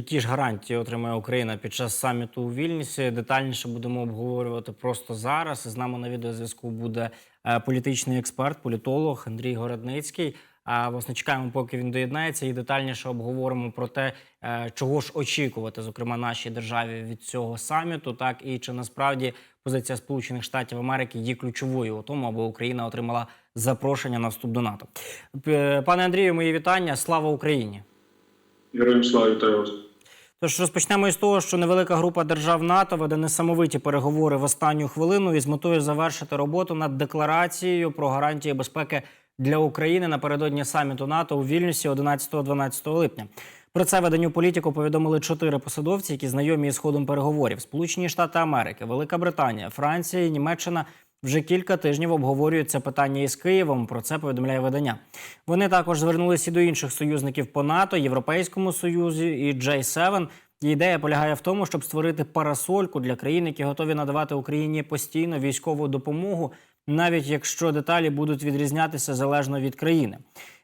які ж гарантії отримає Україна під час саміту у Вільнюсі? Детальніше будемо обговорювати просто зараз. З нами на відеозв'язку буде е, політичний експерт, політолог Андрій Городницький. А власне чекаємо, поки він доєднається, і детальніше обговоримо про те, е, чого ж очікувати, зокрема нашій державі від цього саміту, так і чи насправді позиція Сполучених Штатів Америки є ключовою у тому, аби Україна отримала запрошення на вступ до НАТО. Пане Андрію, мої вітання. Слава Україні! Героям слава вітаю вас. Тож розпочнемо із того, що невелика група держав НАТО веде несамовиті переговори в останню хвилину із метою завершити роботу над декларацією про гарантії безпеки для України напередодні саміту НАТО у Вільнюсі 11-12 липня. Про це виданню політику повідомили чотири посадовці, які знайомі із ходом переговорів: Сполучені Штати Америки, Велика Британія, Франція Німеччина. Вже кілька тижнів обговорюють питання із Києвом. Про це повідомляє видання. Вони також звернулися до інших союзників по НАТО, Європейському Союзі і J7. Ідея полягає в тому, щоб створити парасольку для країн, які готові надавати Україні постійно військову допомогу, навіть якщо деталі будуть відрізнятися залежно від країни.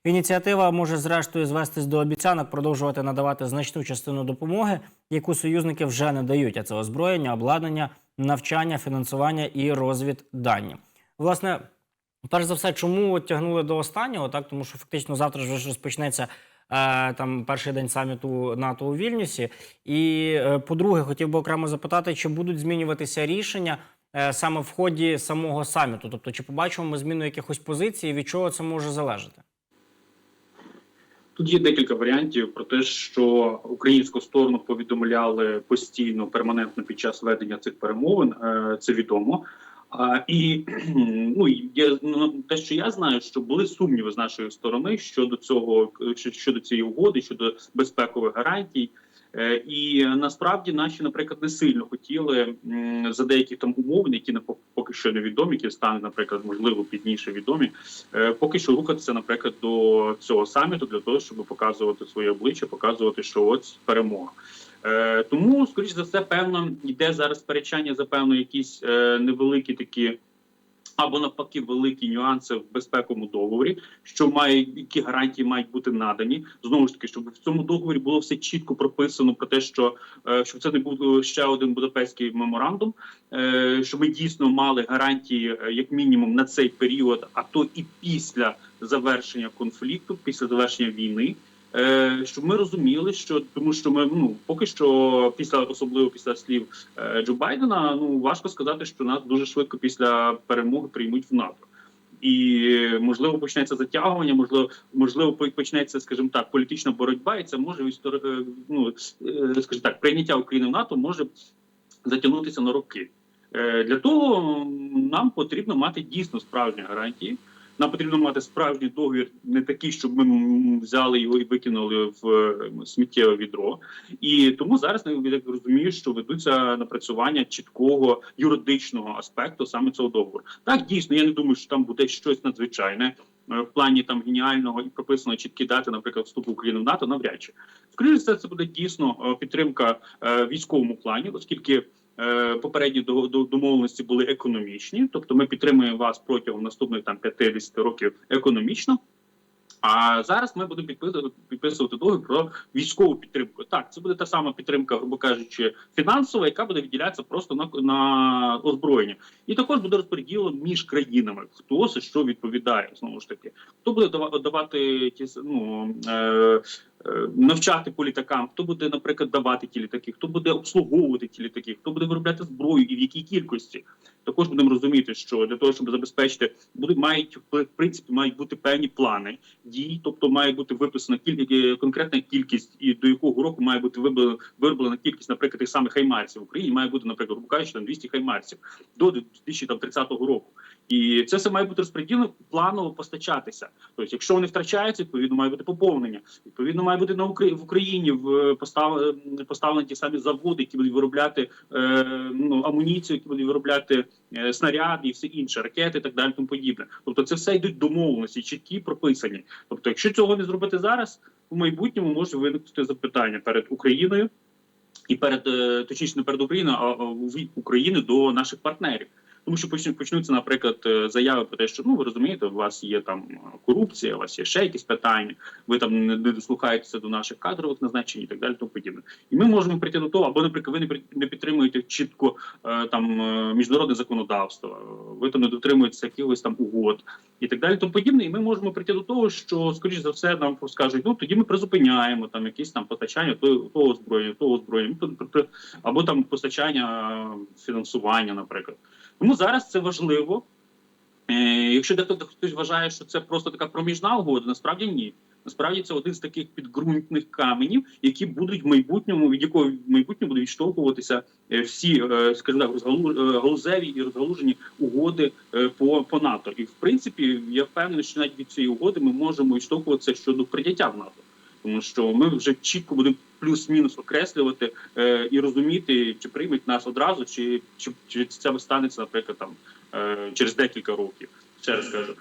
Ініціатива може зрештою звестись до обіцянок продовжувати надавати значну частину допомоги, яку союзники вже не дають. А це озброєння, обладнання, навчання, фінансування і розвіддані. Власне, перш за все, чому тягнули до останнього? Так, тому що фактично завтра ж вже розпочнеться е, там перший день саміту НАТО у Вільнюсі. І е, по-друге, хотів би окремо запитати, чи будуть змінюватися рішення саме в ході самого саміту? Тобто, чи побачимо ми зміну якихось позицій, від чого це може залежати? Тут є декілька варіантів про те, що українську сторону повідомляли постійно, перманентно під час ведення цих перемовин. е, Це відомо. А, і ну є ну, те, що я знаю, що були сумніви з нашої сторони щодо цього, щодо цієї угоди, щодо безпекових гарантій. Е, І насправді наші, наприклад, не сильно хотіли за деякі там умови, які не пок- поки що невідомі, які стануть, наприклад, можливо, пізніше відомі. е, Поки що рухатися, наприклад, до цього саміту для того, щоб показувати своє обличчя, показувати, що ось перемога. Е, Тому, скоріш за все, певно, йде зараз сперечання за певно якісь невеликі такі. Або навпаки, великі нюанси в безпековому договорі, що має які гарантії мають бути надані. Знову ж таки, щоб в цьому договорі було все чітко прописано про те, що е, щоб це не був ще один будапештський меморандум, е, щоб ми дійсно мали гарантії, е, як мінімум, на цей період, а то і після завершення конфлікту, після завершення війни. Е, щоб ми розуміли, що тому, що ми ну поки що, після особливо після слів е, Джо Байдена, ну важко сказати, що нас дуже швидко після перемоги приймуть в НАТО. І можливо почнеться затягування, можливо, можливо, по- почнеться, скажімо так, політична боротьба, і це може е, ну, скажімо так, прийняття України в НАТО може затягнутися на роки. Для того нам потрібно мати дійсно справжні гарантії. Нам потрібно мати справжній договір, не такий, щоб ми взяли його і викинули в е, сміттєве відро. І тому зараз я так розумію, що ведуться напрацювання чіткого юридичного аспекту саме цього договору. Так дійсно, я не думаю, що там буде щось надзвичайне. е, В плані там геніального і прописано чіткі дати, наприклад, вступу України в НАТО, навряд чи скоріше це буде дійсно е, підтримка військовому плані, оскільки попередні до- до- домовленості були економічні, тобто ми підтримуємо вас протягом наступних там 50 років економічно. А зараз ми будемо підписувати, підписувати договір про військову підтримку. Так, це буде та сама підтримка, грубо кажучи, фінансова, яка буде виділятися просто на, на озброєння, і також буде розподілено між країнами. Хто за що відповідає знову ж таки, хто буде давати ті ну, е, е, навчати по літакам, хто буде, наприклад, давати ті літаки, хто буде обслуговувати ті літаки, хто буде виробляти зброю і в якій кількості. Також будемо розуміти, що для того, щоб забезпечити, будуть мають в принципі мають бути певні плани дій, тобто має бути виписана кіль... конкретна кількість, і до якого року має бути вироблена, кількість, наприклад, тих самих хаймарсів в Україні. Має бути, наприклад, кажучи, там 200 хаймарсів до 2030 року. І це все має бути розподілено планово постачатися. Тобто, якщо вони втрачаються, відповідно має бути поповнення. Відповідно, має бути на в Україні в постав... е, поставлені ті самі заводи, які будуть виробляти е, ну, амуніцію, які будуть виробляти е, снаряди і все інше, ракети, і так далі, тому подібне. Тобто, це все йдуть домовленості, чіткі прописані. Тобто, якщо цього не зробити зараз, у майбутньому може виникнути запитання перед Україною і перед е, точніше не перед Україною, а а в Україною до наших партнерів. Тому що почнуться, наприклад, е, заяви про те, що ну ви розумієте, у вас є там корупція, у вас є ще якісь питання, ви там не дослухаєтеся до наших кадрових назначень і так далі, тому подібне. І ми можемо прийти до того, або, наприклад, ви не підтримуєте чітко е, там е, міжнародне законодавство, ви там не дотримуєтеся якихось там угод і так далі, тому подібне. І ми можемо прийти до того, що скоріш за все нам скажуть, ну тоді ми призупиняємо там якісь там постачання того, озброєння, того озброєння, ну, або там постачання фінансування, наприклад. Тому зараз це важливо. Е, якщо дехто хтось вважає, що це просто така проміжна угода, насправді ні. Насправді це один з таких підґрунтних каменів, які будуть в майбутньому, від якого в майбутньому будуть відштовхуватися е, всі, е, скажімо так, розгалу- е, і розгалужені угоди по, по НАТО. І в принципі, я впевнений, що навіть від цієї угоди ми можемо відштовхуватися щодо прийняття в НАТО, тому що ми вже чітко будемо плюс-мінус окреслювати е, і розуміти, чи приймуть нас одразу, чи, чи, чи це станеться, наприклад, там е, через декілька років. Ще раз кажу.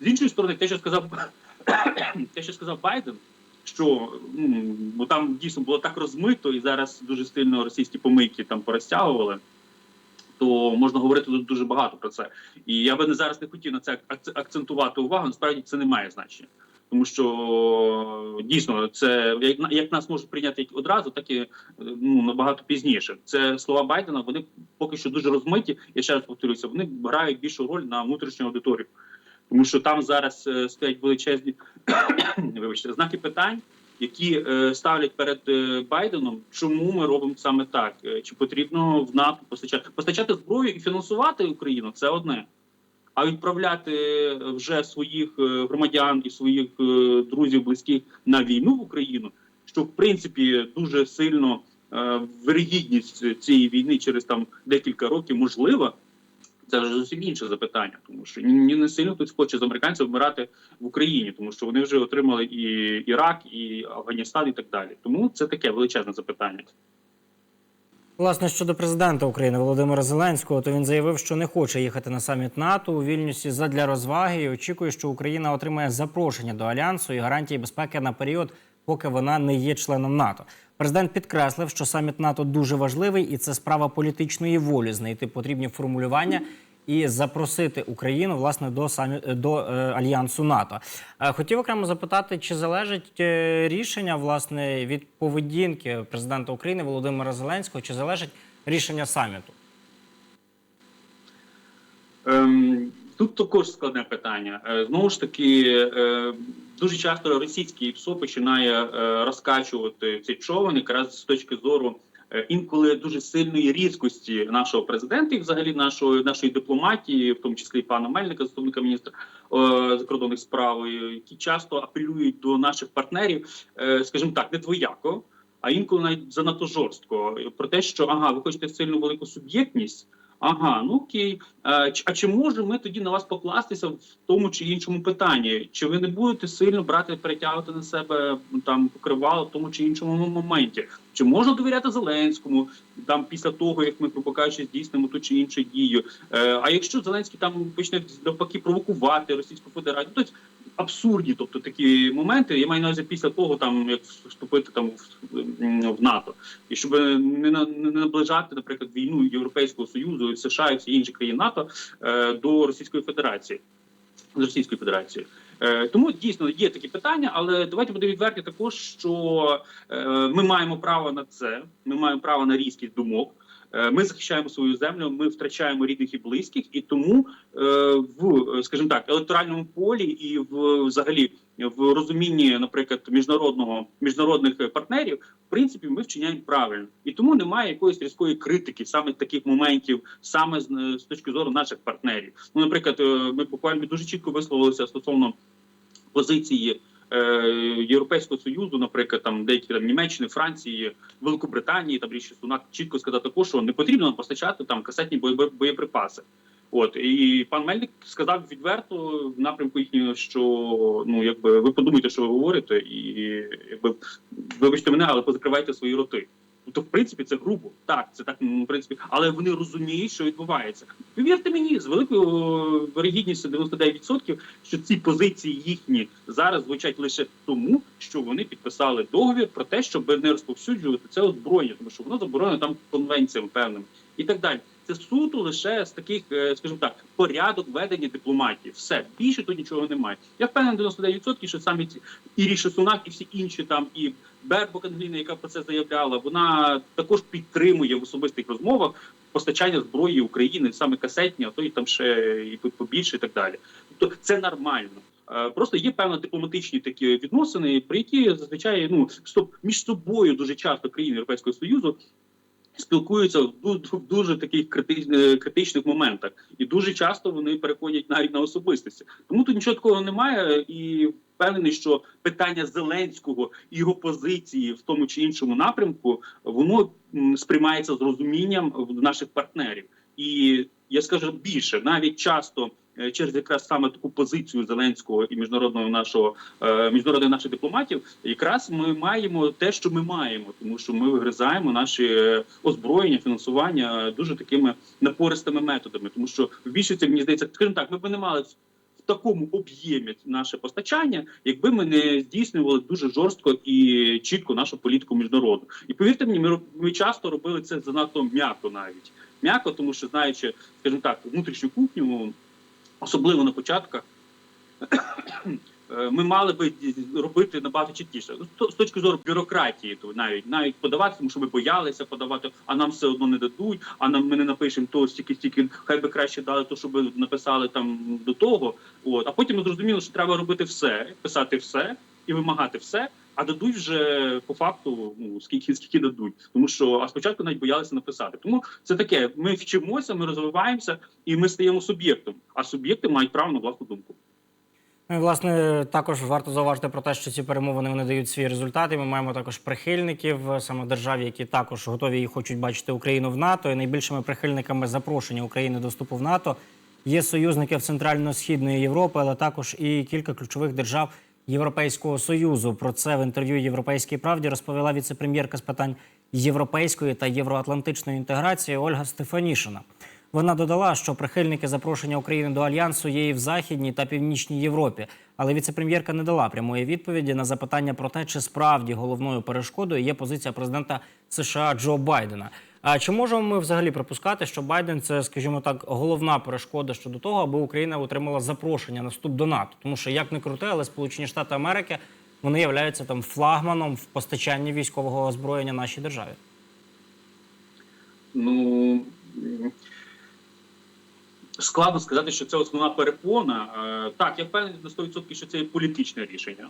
З іншої сторони, те, що сказав те, що сказав Байден, що ну, там дійсно було так розмито, і зараз дуже сильно російські помийки там порозтягували, то можна говорити тут дуже багато про це. І я би не зараз не хотів на це акцентувати увагу. Насправді це не має значення. Тому що дійсно це як, як нас можуть прийняти одразу, так і ну набагато пізніше. Це слова Байдена. Вони поки що дуже розмиті. Я ще раз повторюся, вони грають більшу роль на внутрішню аудиторію, тому що там зараз е, стоять величезні вибачте знаки питань, які е, ставлять перед е, Байденом, чому ми робимо саме так, Е, чи потрібно в НАТО постачати постачати зброю і фінансувати Україну це одне. А відправляти вже своїх е, громадян і своїх е, друзів близьких на війну в Україну, що в принципі дуже сильно е, вирогідність цієї війни через там декілька років можлива. Це вже зовсім інше запитання, тому що ні не сильно хтось хоче з американців вмирати в Україні, тому що вони вже отримали і Ірак, і Афганістан, і так далі. Тому це таке величезне запитання. Власне, щодо президента України Володимира Зеленського, то він заявив, що не хоче їхати на саміт НАТО у Вільнюсі задля розваги і очікує, що Україна отримає запрошення до альянсу і гарантії безпеки на період, поки вона не є членом НАТО. Президент підкреслив, що саміт НАТО дуже важливий, і це справа політичної волі знайти потрібні формулювання і запросити Україну власне до самі до е, альянсу НАТО. Е, хотів окремо запитати, чи залежить е, рішення власне від поведінки президента України Володимира Зеленського, чи залежить рішення саміту? Ем, тут також складне питання. Знову ж таки, дуже часто російський ПСО починає розкачувати цей човен якраз з точки зору. Е, Інколи дуже сильної різкості нашого президента і взагалі нашої нашої дипломатії, в тому числі і пана Мельника, заступника міністра е, закордонних справ, які часто апелюють до наших партнерів, е, скажімо так, не двояко, а інколи навіть занадто жорстко про те, що ага, ви хочете сильну велику суб'єктність. Ага, ну окей. А, чи- можемо ми тоді на вас покластися в тому чи іншому питанні? Чи ви не будете сильно брати, перетягувати на себе там покривало в тому чи іншому моменті? Чи можна довіряти Зеленському там після того, як ми грубо кажучи, здійснимо ту чи іншу дію? Е, а якщо Зеленський там почне навпаки провокувати Російську Федерацію, то абсурдні, тобто такі моменти. Я маю на увазі після того, там як вступити там в, НАТО, і щоб не, не наближати, наприклад, війну Європейського союзу, США і всі інші країни НАТО е, до Російської Федерації з Російською Федерацією. Е, Тому дійсно є такі питання, але давайте будемо відверті також, що е, ми маємо право на це. Ми маємо право на різкість думок. Е, Ми захищаємо свою землю, ми втрачаємо рідних і близьких, і тому е, в скажімо так електоральному полі і в взагалі в розумінні, наприклад, міжнародного міжнародних партнерів, в принципі, ми вчиняємо правильно, і тому немає якоїсь різкої критики саме таких моментів, саме з, з точки зору наших партнерів. Ну, наприклад, е, ми буквально дуже чітко висловилися стосовно позиції. Е, Європейського союзу, наприклад, там деякі там Німеччини, Франції, Великобританії, там Ріші Сунак чітко сказав також, що не потрібно постачати там касетні боєприпаси. От і пан Мельник сказав відверто в напрямку їхнього, що ну якби ви подумайте, що ви говорите, і якби вибачте мене, але позакривайте свої роти. Ну, то в принципі це грубо. Так, це так ну, в принципі, але вони розуміють, що відбувається. Повірте мені, з великою вирогідністю 99%, що ці позиції їхні зараз звучать лише тому, що вони підписали договір про те, щоб не розповсюджувати це озброєння, тому що воно заборонено там конвенціям певним і так далі. Це суто лише з таких, е, скажімо так, порядок ведення дипломатії. Все більше тут нічого немає. Я впевнений 99%, що самі ці і Ріші Сунак, і всі інші там, і Бербок Ангеліна, яка про це заявляла, вона також підтримує в особистих розмовах постачання зброї України, саме касетні, а то і там ще і побільше, і так далі. Тобто це нормально. Е, Просто є певно дипломатичні такі відносини, при які зазвичай ну між собою дуже часто країни Європейського союзу спілкуються в ду- в дуже таких е, критичних моментах, і дуже часто вони переходять навіть на особистості. Тому тут нічого такого немає, і впевнений, що питання Зеленського і його позиції в тому чи іншому напрямку воно сприймається з розумінням в наших партнерів. І я скажу більше, навіть часто через якраз саме таку позицію Зеленського і міжнародного нашого е, міжнародних наших дипломатів, якраз ми маємо те, що ми маємо, тому що ми вигризаємо наші е, озброєння, фінансування е, дуже такими напористими методами. Тому що в більшості мені здається, скажімо так, ми б не мали в такому об'ємі наше постачання, якби ми не здійснювали дуже жорстко і чітко нашу політику міжнародну. І повірте мені, ми, ми часто робили це занадто м'яко навіть м'яко, тому що знаючи, скажімо так, внутрішню кухню, особливо на початках. е, Ми мали би робити набагато чіткіше Ну, з точки зору бюрократії, то навіть навіть подавати, тому що ми боялися подавати, а нам все одно не дадуть. А нам ми не напишемо то стільки, стільки хай би краще дали, то щоб написали там до того. От а потім ми зрозуміли, що треба робити все, писати все і вимагати все. А дадуть вже по факту, ну скільки скільки дадуть, тому що а спочатку навіть боялися написати. Тому це таке. Ми вчимося, ми розвиваємося, і ми стаємо суб'єктом. А суб'єкти мають право на власну думку. Ну, і, власне, також варто зауважити про те, що ці перемовини вони дають свої результати. Ми маємо також прихильників саме держав, які також готові і хочуть бачити Україну в НАТО. І найбільшими прихильниками запрошення України до вступу в НАТО є союзники в Центрально-Східної Європи, але також і кілька ключових держав Європейського союзу. Про це в інтерв'ю Європейській правді розповіла віце-прем'єрка з питань європейської та євроатлантичної інтеграції Ольга Стефанішина. Вона додала, що прихильники запрошення України до альянсу є і в західній та північній Європі. Але віце-прем'єрка не дала прямої відповіді на запитання про те, чи справді головною перешкодою є позиція президента США Джо Байдена. А чи можемо ми взагалі припускати, що Байден це, скажімо так, головна перешкода щодо того, аби Україна отримала запрошення на вступ до НАТО? Тому що як не крути, але Сполучені Штати Америки вони являються там флагманом в постачанні військового озброєння нашій державі. Ну складно сказати, що це основна перепона. Е, Так, я впевнений на 100%, що це є політичне рішення.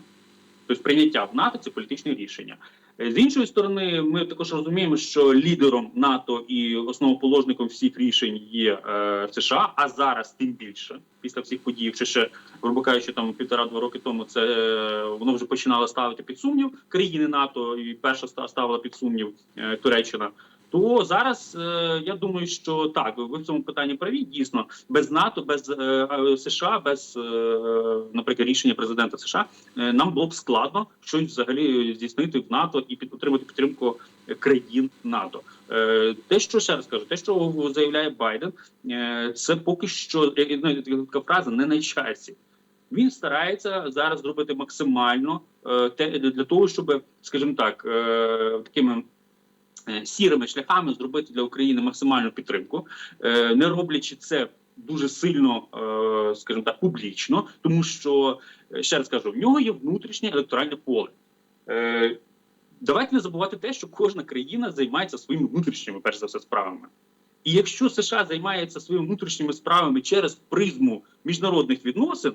Тобто прийняття в НАТО це політичне рішення. Е, З іншої сторони, ми також розуміємо, що лідером НАТО і основоположником всіх рішень є е, США, а зараз тим більше після всіх подій, чи ще грубо кажучи, там півтора-два роки тому це е, воно вже починало ставити під сумнів країни НАТО, і перша ста- ставила під сумнів е, Туреччина. То зараз е, я думаю, що так, ви в цьому питанні праві. Дійсно, без НАТО, без е, е, США, без, е, наприклад, рішення президента США, е, нам було б складно щось взагалі здійснити в НАТО і під отримати підтримку країн НАТО. Е, те, що ще раз кажу, те, що заявляє Байден, е, це поки що як ну, така фраза не на часі. Він старається зараз зробити максимально е, те для того, щоб, скажімо так, е, такими е, сірими шляхами зробити для України максимальну підтримку, е, не роблячи це дуже сильно, е, скажімо так, публічно, тому що е, ще раз кажу, в нього є внутрішнє електоральне поле. Давайте не забувати те, що кожна країна займається своїми внутрішніми, перш за все, справами. І якщо США займається своїми внутрішніми справами через призму міжнародних відносин,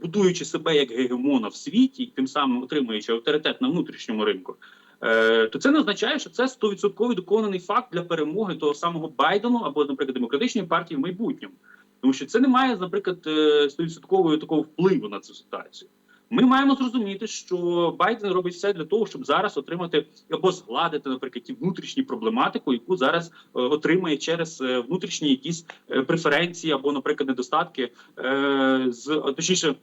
будуючи себе як гегемона в світі, і тим самим отримуючи авторитет на внутрішньому ринку, то це не означає, що це 100% доконаний факт для перемоги того самого Байдену або, наприклад, демократичної партії в майбутньому, тому що це не має, наприклад, е, 100% такого впливу на цю ситуацію. Ми маємо зрозуміти, що Байден робить все для того, щоб зараз отримати або згладити, наприклад, ті внутрішні проблематику, яку зараз е, отримає через е, внутрішні якісь е, преференції або, наприклад, недостатки е, з точніше.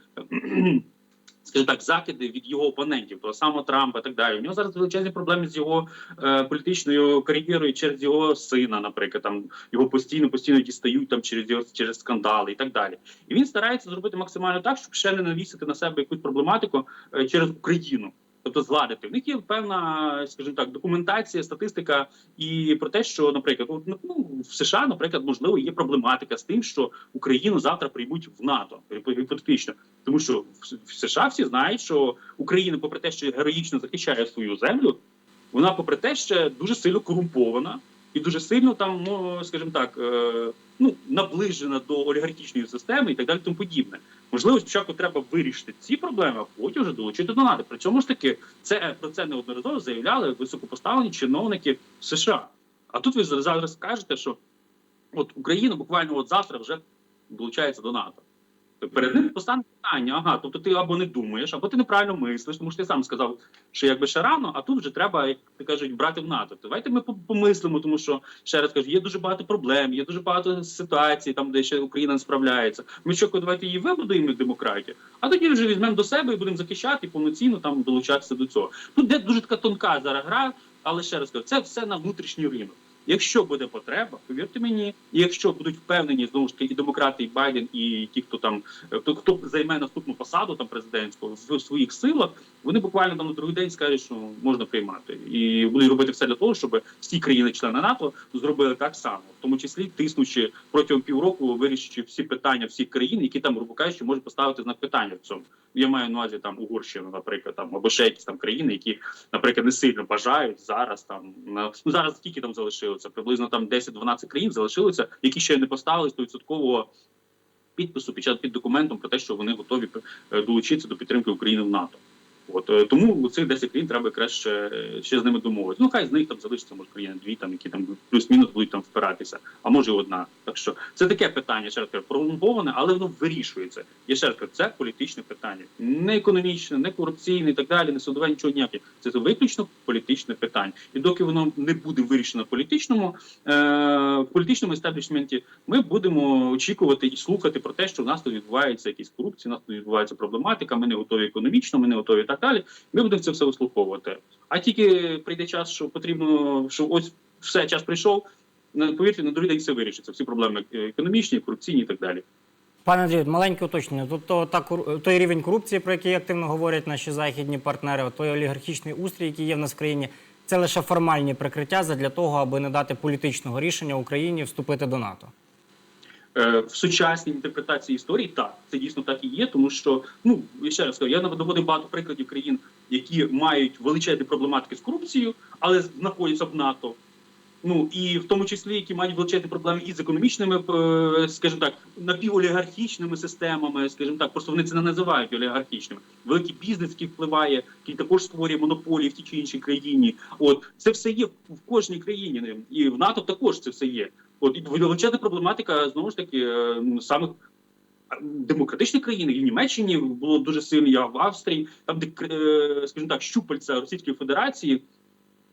Скажімо так, закиди від його опонентів, того самого Трампа, і так далі. У нього зараз величезні проблеми з його е, політичною кар'єрою через його сина, наприклад, там його постійно постійно дістають там через його через скандали і так далі. І він старається зробити максимально так, щоб ще не навісити на себе якусь проблематику е, через Україну. Тобто зладити. В них є певна, скажімо так, документація, статистика і про те, що, наприклад, ну, в США, наприклад, можливо, є проблематика з тим, що Україну завтра приймуть в НАТО гіпотетично, тому що в США всі знають, що Україна, попри те, що героїчно захищає свою землю, вона, попри те, що дуже сильно корумпована і дуже сильно там, ну скажімо так, е, ну наближена до олігархічної системи і так далі, тому подібне. Можливо, спочатку треба вирішити ці проблеми, а потім вже долучити до НАТО. При цьому ж таки, це про це неодноразово заявляли високопоставлені чиновники США. А тут ви зараз скажете, що от Україна буквально от завтра вже долучається до НАТО. Перед ним постане питання: ага, тобто ти або не думаєш, або ти неправильно мислиш, тому що ти сам сказав, що якби ще рано, а тут вже треба, як ти кажуть, брати в НАТО. Давайте ми помислимо, тому що ще раз кажу, є дуже багато проблем, є дуже багато ситуацій, там де ще Україна не справляється. Ми що, давайте її вибудуємо демократію, а тоді вже візьмемо до себе і будемо захищати і повноцінно там долучатися до цього. Тут де дуже така тонка зараз гра, але ще раз кажу, це все на внутрішній ринок. Якщо буде потреба, повірте мені, і якщо будуть впевнені знову ж таки і демократи, і Байден, і ті, хто там е, хто, хто займе наступну посаду там президентську в своїх силах, вони буквально там на другий день скажуть, що можна приймати, і будуть робити все для того, щоб всі країни-члени НАТО зробили так само, в тому числі тиснучи протягом півроку, вирішуючи всі питання всіх країн, які там грубо кажучи, можуть поставити знак питання в цьому. Я маю на увазі там Угорщину, наприклад, там або ще якісь там країни, які, наприклад, не сильно бажають зараз там на ну зараз скільки там залишилося? Приблизно там 10-12 країн залишилося, які ще не поставили 100% підпису під час під документом про те, що вони готові е, долучитися до підтримки України в НАТО. От е, тому цих 10 країн треба якраз ще, е, з ними домовитися. Ну хай з них там залишиться може країни дві, там які там плюс-мінус будуть там впиратися, а може і одна. Так що це таке питання, ще раз кажу, пролонговане, але воно вирішується. Я ще раз кажу, це політичне питання, не економічне, не корупційне і так далі, не судове, нічого ніяке. Це виключно політичне питання. І доки воно не буде вирішено в політичному е, в політичному естеблішменті, ми будемо очікувати і слухати про те, що в нас тут відбувається якісь корупції, у нас тут відбувається проблематика. Ми не готові економічно, ми не готові і так далі. Ми будемо це все вислуховувати. А тільки прийде час, що потрібно, що ось все час прийшов. на- Повірте, на другий день все вирішиться. Всі проблеми е, економічні, корупційні і так далі. Пане Андрію, маленьке уточнення. Тобто та той рівень корупції, про який активно говорять наші західні партнери, той олігархічний устрій, який є в нас в країні, це лише формальні прикриття для того, аби не дати політичного рішення Україні вступити до НАТО. Е, в сучасній інтерпретації історії так це дійсно так і є, тому що ну я ще раз скажу, я наводив багато прикладів країн, які мають величезні проблематики з корупцією, але знаходяться в НАТО. Ну і в тому числі, які мають величезні проблеми із економічними, е, скажімо так, напіволігархічними системами, скажімо так, просто вони це не називають олігархічними. Великий бізнес, який впливає, який також створює монополії в тій чи іншій країні. От це все є в кожній країні, і в НАТО також це все є. От величезна проблематика знову ж таки е, самих демократичних країн, і в Німеччині було дуже сильно, я в Австрії, там де е, скажімо так, щупальця Російської Федерації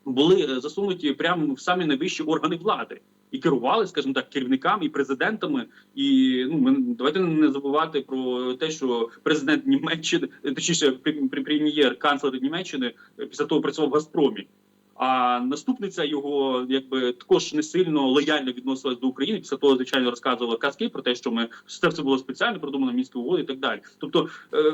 були е, засунуті прямо в самі найвищі органи влади. І керували, скажімо так, керівниками і президентами. І ну ми давайте не забувати про те, що президент Німеччини, точніше, пр- пр- прем'єр, канцлер Німеччини після того працював в Газпромі. А наступниця його якби також не сильно лояльно відносилась до України. Після того, звичайно, розказувала казки про те, що ми все це було спеціально продумано мінські угоди і так далі. Тобто. Е,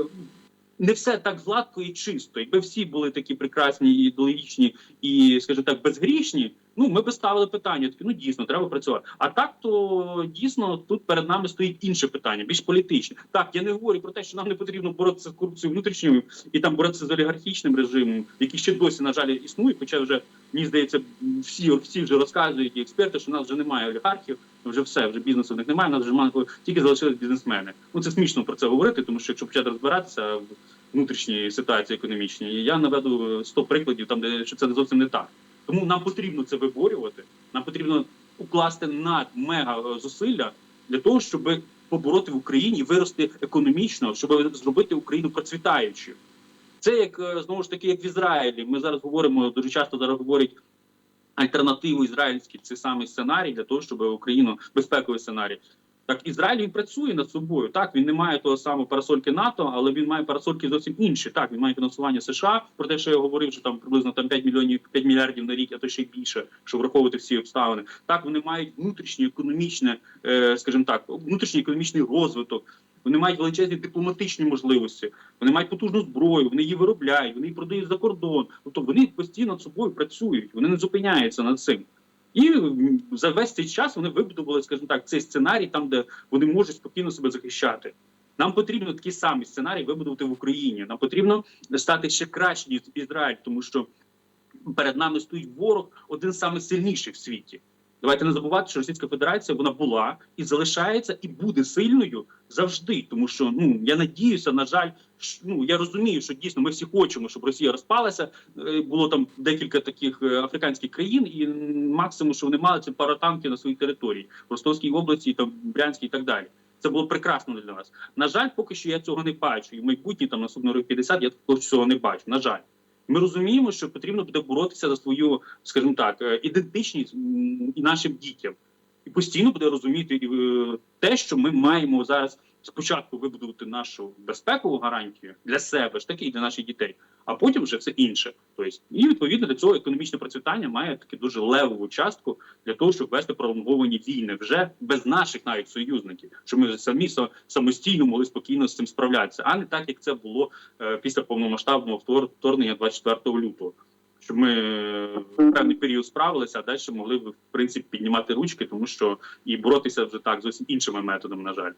не все так гладко і чисто. Якби всі були такі прекрасні і ідеологічні і, скажімо так, безгрішні. Ну, ми би ставили питання. Такі, ну дійсно треба працювати. А так то дійсно тут перед нами стоїть інше питання, більш політичне. Так, я не говорю про те, що нам не потрібно боротися з корупцією внутрішньою і там боротися з олігархічним режимом, який ще досі на жаль існує. Хоча вже мені здається, всі всі вже розказують і експерти, що в нас вже немає олігархів. Вже все, вже бізнесу в них немає. в Нас вже має тільки залишились бізнесмени. Ну це смішно про це говорити, тому що якщо почати розбиратися в внутрішній ситуації економічній, я наведу 100 прикладів там, де що це зовсім не так. Тому нам потрібно це виборювати. Нам потрібно укласти над мега е, зусилля для того, щоб побороти в Україні, вирости економічно, щоб зробити Україну процвітаючою. Це як е, знову ж таки, як в Ізраїлі. Ми зараз говоримо дуже часто зараз говорять альтернативу ізраїльській цей самий сценарій для того, щоб Україну безпековий сценарій. Так, Ізраїль він працює над собою. Так, він не має того самого парасольки НАТО, але він має парасольки зовсім інші. Так, він має фінансування США. Про те, що я говорив, що там приблизно там 5 мільйонів 5 мільярдів на рік, а то ще й більше, щоб враховувати всі обставини. Так, вони мають внутрішнє економічне, е, скажімо так, внутрішній економічний розвиток. Вони мають величезні дипломатичні можливості, вони мають потужну зброю, вони її виробляють, вони її продають за кордон. Тобто вони постійно над собою працюють, вони не зупиняються над цим. І за весь цей час вони вибудували, скажімо так, цей сценарій, там, де вони можуть спокійно себе захищати. Нам потрібно такий самий сценарій вибудувати в Україні. Нам потрібно стати ще краще ніж Ізраїль, тому що перед нами стоїть ворог, один з найсильніших в світі. Давайте не забувати, що Російська Федерація вона була і залишається, і буде сильною завжди. Тому що ну я надіюся, на жаль, ш- ну я розумію, що дійсно ми всі хочемо, щоб Росія розпалася. Е, Було там декілька таких е, африканських країн, і максимум, що вони мали, це пара танків на своїй території, в Ростовській області, там Брянській і так далі. Це було прекрасно для нас. На жаль, поки що я цього не бачу. І в майбутнє там наступного років 50 я цього не бачу. На жаль. Ми розуміємо, що потрібно буде боротися за свою, скажімо так, е, ідентичність і нашим дітям, і постійно буде розуміти е, те, що ми маємо зараз спочатку вибудувати нашу безпекову гарантію для себе ж таки і для наших дітей, а потім вже все інше. Тобто, і відповідно для цього економічне процвітання має таки дуже левову частку для того, щоб вести пролонговані війни вже без наших навіть союзників, щоб ми самі са- самостійно могли спокійно з цим справлятися, а не так як це було е, після повномасштабного втор- вторгнення 24 лютого. Щоб ми е, в певний період справилися, а далі могли б в принципі піднімати ручки, тому що і боротися вже так зовсім іншими методами, на жаль.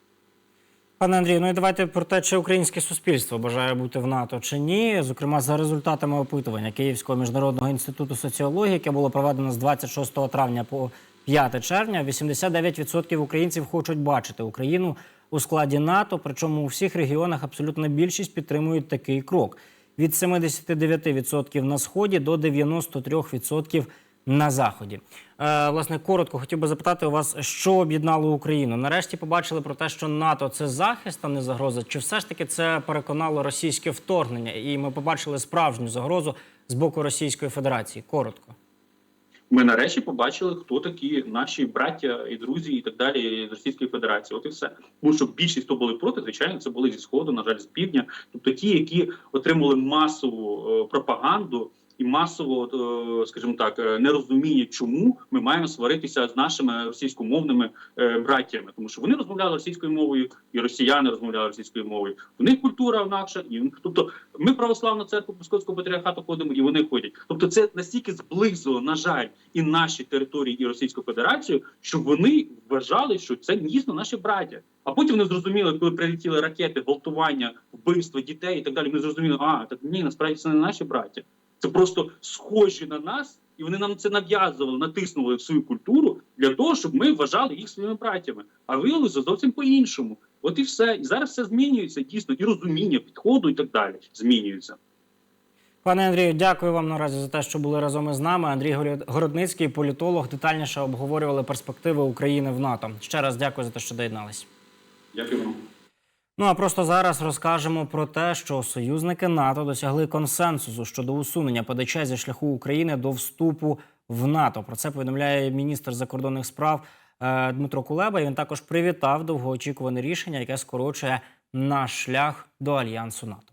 Пане Андрію, ну і давайте про те, чи українське суспільство бажає бути в НАТО чи ні. Зокрема, за результатами опитування Київського міжнародного інституту соціології, яке було проведено з 26 травня по 5 червня, 89% українців хочуть бачити Україну у складі НАТО. Причому у всіх регіонах абсолютна більшість підтримують такий крок. Від 79% на сході до 93% на заході. Е, власне, коротко хотів би запитати у вас, що об'єднало Україну. Нарешті побачили про те, що НАТО це захист, а не загроза. Чи все ж таки це переконало російське вторгнення? І ми побачили справжню загрозу з боку Російської Федерації? Коротко. Ми нарешті побачили, хто такі наші браття і друзі, і так далі з Російської Федерації. От і все. Тому що більшість, хто були проти, звичайно, це були зі сходу, на жаль, з півдня. Тобто ті, які отримали масову е, пропаганду і масово, е, скажімо так, е, нерозуміння, чому ми маємо сваритися з нашими російськомовними е, браттями, тому що вони розмовляли російською мовою, і росіяни розмовляли російською мовою. У них культура інакша, і тобто ми православна церква Московського патріархату ходимо, і вони ходять. Тобто, це настільки зблизило, на жаль, і наші території, і Російську Федерацію, що вони вважали, що це дійсно наші браття. А потім вони зрозуміли, коли прилетіли ракети, гвалтування, вбивства дітей і так далі. Ми зрозуміли, а так ні, насправді це не наші браття. Це просто схожі на нас, і вони нам це нав'язували, натиснули в свою культуру для того, щоб ми вважали їх своїми братями. А виявилося зовсім по-іншому. От і все. І зараз все змінюється дійсно, і розуміння підходу, і так далі змінюється. Пане Андрію, дякую вам наразі за те, що були разом із нами. Андрій Город- Городницький, політолог, детальніше обговорювали перспективи України в НАТО. Ще раз дякую за те, що доєднались. Дякую вам. Ну а просто зараз розкажемо про те, що союзники НАТО досягли консенсусу щодо усунення ПДЧ зі шляху України до вступу в НАТО. Про це повідомляє міністр закордонних справ е, Дмитро Кулеба. І він також привітав довгоочікуване рішення, яке скорочує наш шлях до альянсу НАТО.